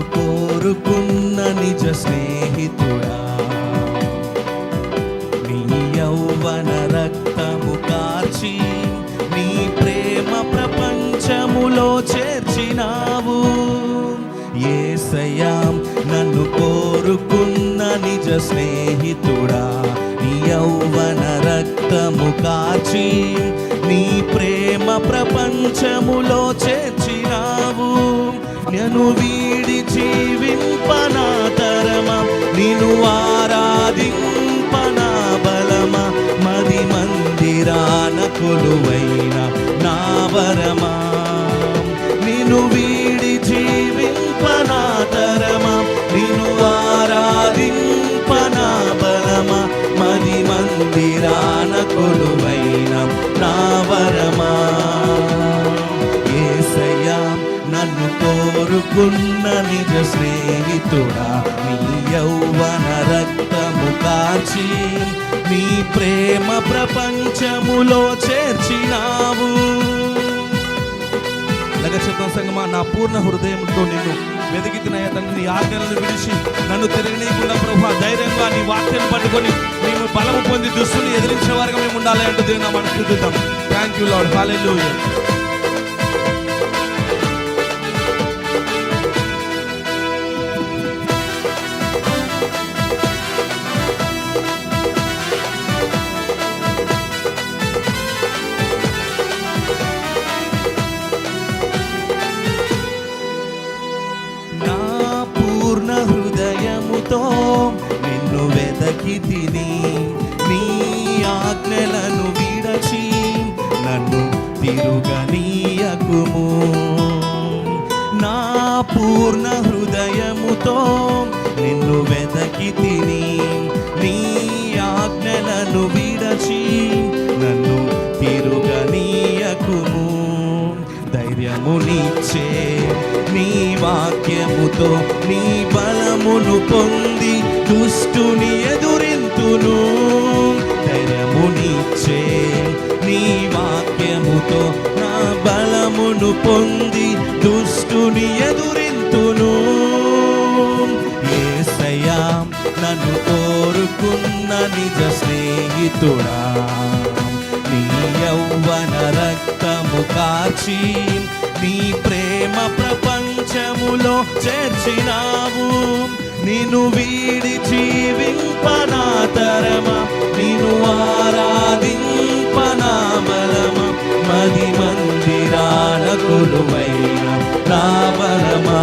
కోరుకున్న నిజ స్నేహితుడా. నీ యౌవన రక్తము కాచి నీ ప్రేమ ప్రపంచములో చేర్చినావు. ఏసయాం నన్ను కోరుకున్న నిజ స్నేహితుడా. నీ యౌవన రక్తము కాచి నీ ప్రేమ ప్రపంచములో చేర్చినావు. ఆజ్ఞను వీడి జీవింపనా తరమా? నిను ఆరాధింపనా బలమా? మది మందిరాన కొలువైన నా వరమా? నిన్ను వీడి జీవింపనా తరమా? నిను ఆరాధింపనా బలమా? మది మందిరాన కొలువైన నా వరమా? నీకున్న నిజ స్నేహితుడా నీ యౌవన రక్తము కాచి నీ ప్రేమ ప్రపంచములో చేర్చినావు. అలాగే చెప్తాం సంగమా నా పూర్ణ హృదయంతో నిన్ను వెతికితున్న తండ్రి నీ ఆజ్ఞలను విడిచి నన్ను తిరగనీయకుండా ప్రభు ధైర్యంగా నీ వాక్యం పట్టుకొని మేము బలము పొంది దుస్తుని ఎదిరించే వారికి మేము ఉండాలి అంటూ దేవుని మనం థ్యాంక్ యూ లాడ్ హాలెలూయా హృదయముతో నిన్ను వెదకి తిని నీ ఆజ్ఞలను విడచి నన్ను తిరుగనీయకుము. నా పూర్ణ హృదయముతో నిన్ను వెదకి తిని నీ ఆజ్ఞలను విడచి నన్ను తిరుగనీయకుము. ధైర్యమునిచ్చే నీ వాక్యముతో నీ బలమును పొంది దుష్టుని ఎదురింతును. ధైర్యమునిచ్చే నీ వాక్యముతో నా బలమును పొంది దుష్టుని ఎదురింతును. ఏసయా నన్ను కోరుకున్న నిజ స్నేహితుడా. నీ యౌవన రక్తము కాచి నీ ప్రేమ ప్రపంచ ప్రపంచములో చేర్చినావు. నిన్ను వీడి జీవింపనా తరమా? నిన్ను ఆరాధింపనా బలమా? మది మందిరాల కొలువైన నా బలమా?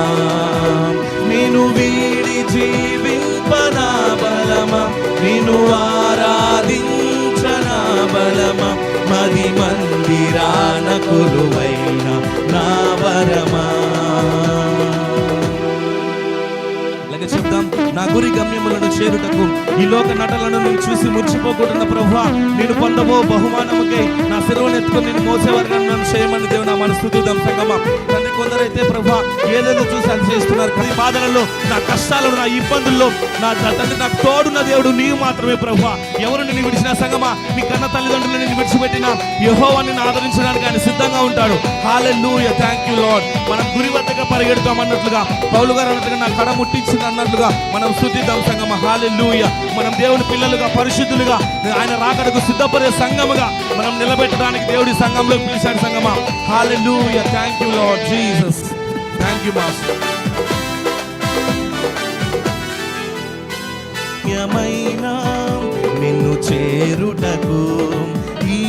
నిన్ను వీడి జీవింపనా బలమా? నిన్ను ఆరాధించనా బలమా? మది మందిరాన కొలువైన నా వరమా నా గురి గమ్యములను చేరుటకు ఈ లోక నటలను నువ్వు చూసి మురిచిపోకుండా ప్రభా నేను పొందబో బహుమానముకై నా సెలవును నేను మోసేవారిగా నన్ను చేయమని దేవుడు నా మనస్థుతిద్దాం సంగమా. కొందరైతే ప్రభా ఏదేదో చూసి అనుసరిస్తున్నారు చేస్తున్నారు కానీ బాధలలో నా కష్టాలలో నా ఇబ్బందుల్లో నా తండ్రి నాకు తోడున్న దేవుడు నీవు మాత్రమే ప్రభా. ఎవరు నిన్ను విడిచిన సంగమా మీ కన్న తల్లిదండ్రులు నిన్ను విడిచిపెట్టిన యెహోవా నిన్ను ఆదరించడానికి ఆయన సిద్ధంగా ఉంటాడు. హాలెలూయ థ్యాంక్ యూ లాడ్ మనం గురి వద్దగా పరిగెడతాం అన్నట్లుగా పౌలు గారు అన్నట్లుగా నా కడ ముట్టించింది అన్నట్లుగా మనం శుద్ధిద్దాం సంగమ. హాలెలూయ మనం దేవుని పిల్లలుగా పరిశుద్ధులుగా ఆయన రాకడకు సిద్ధపడే సంఘముగా మనం నిలబెట్టడానికి దేవుడి సంఘంలో పిలిచాడు సంగమా hallelujah thank you Lord Jesus thank you master నిన్ను చేరుటకు ఈ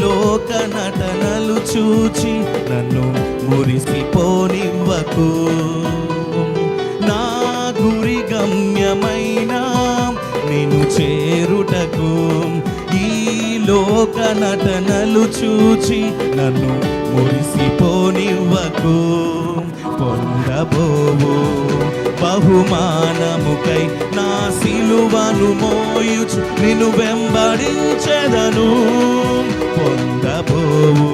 లోక నటనలు చూచి నన్ను మురిసిపోనివ్వకు. నిన్ను చేరుటకు ఈ లోక నటనలు చూచి నన్ను మురిసిపోనివ్వకు. పొందబోవు బహుమానముకై నా సిలువను మోయుచు నిన్ను వెంబడించెదను. పొందబోవు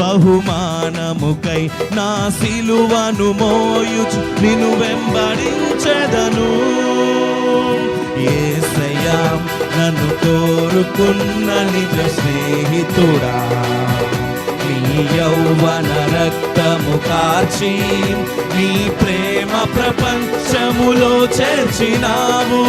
బహుమానముకై నా సిలువను మోయుచు నిన్ను వెంబడించెదను. ఏసయ్యా నన్ను కోరుకున్న నిజ స్నేహితుడా. నీ యౌవన రక్తము కాచి నీ ప్రేమ ప్రపంచములో చేర్చినావు.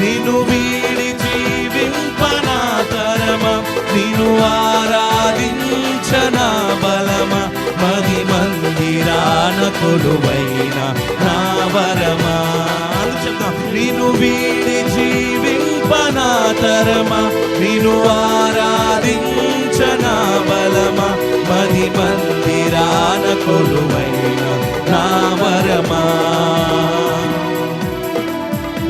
నిన్ను వీడి జీవింపనా తరమ నిన్ను ఆరాధించనా బలమ. మది మందిరాన కొలువైన నా వరమా. నిను చెప్తాం నిన్ను వీడి జీవింపనా తరమ? నిన్ను ఆరాధించనా బలమ? మది మందిరాన కొలువైన నావరమా